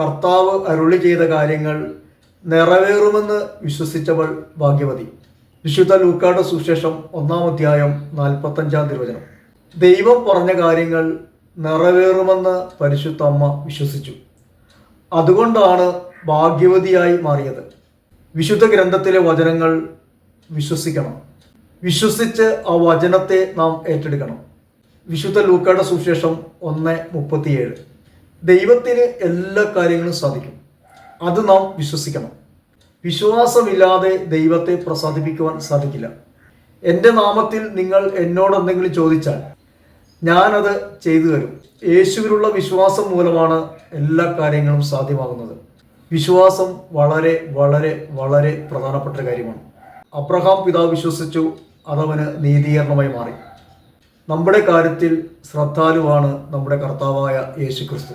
കർത്താവ് അരുളി ചെയ്ത കാര്യങ്ങൾ നിറവേറുമെന്ന് വിശ്വസിച്ചവൾ ഭാഗ്യവതി. വിശുദ്ധ ലൂക്കായുടെ സുശേഷം ഒന്നാം അധ്യായം നാൽപ്പത്തഞ്ചാം തിരുവചനം. ദൈവം പറഞ്ഞ കാര്യങ്ങൾ നിറവേറുമെന്ന് പരിശുദ്ധ അമ്മ വിശ്വസിച്ചു. അതുകൊണ്ടാണ് ഭാഗ്യവതിയായി മാറിയത്. വിശുദ്ധ ഗ്രന്ഥത്തിലെ വചനങ്ങൾ വിശ്വസിക്കണം. വിശ്വസിച്ച് ആ വചനത്തെ നാം ഏറ്റെടുക്കണം. വിശുദ്ധ ലൂക്കയുടെ സുവിശേഷം ഒന്ന് മുപ്പത്തിയേഴ്. ദൈവത്തിന് എല്ലാ കാര്യങ്ങളും സാധിക്കും. അത് നാം വിശ്വസിക്കണം. വിശ്വാസമില്ലാതെ ദൈവത്തെ പ്രസാദിപ്പിക്കുവാൻ സാധിക്കില്ല. എന്റെ നാമത്തിൽ നിങ്ങൾ എന്നോട് എന്തെങ്കിലും ചോദിച്ചാൽ ഞാനത് ചെയ്തു തരും. യേശുവിലുള്ള വിശ്വാസം മൂലമാണ് എല്ലാ കാര്യങ്ങളും സാധ്യമാകുന്നത്. വിശ്വാസം വളരെ വളരെ വളരെ പ്രധാനപ്പെട്ട കാര്യമാണ്. അബ്രഹാം പിതാവ് വിശ്വസിച്ചു അതവന് നീതീകരണമായി മാറി. നമ്മുടെ കാര്യത്തിൽ ശ്രദ്ധാലുവാണ് നമ്മുടെ കർത്താവായ യേശു ക്രിസ്തു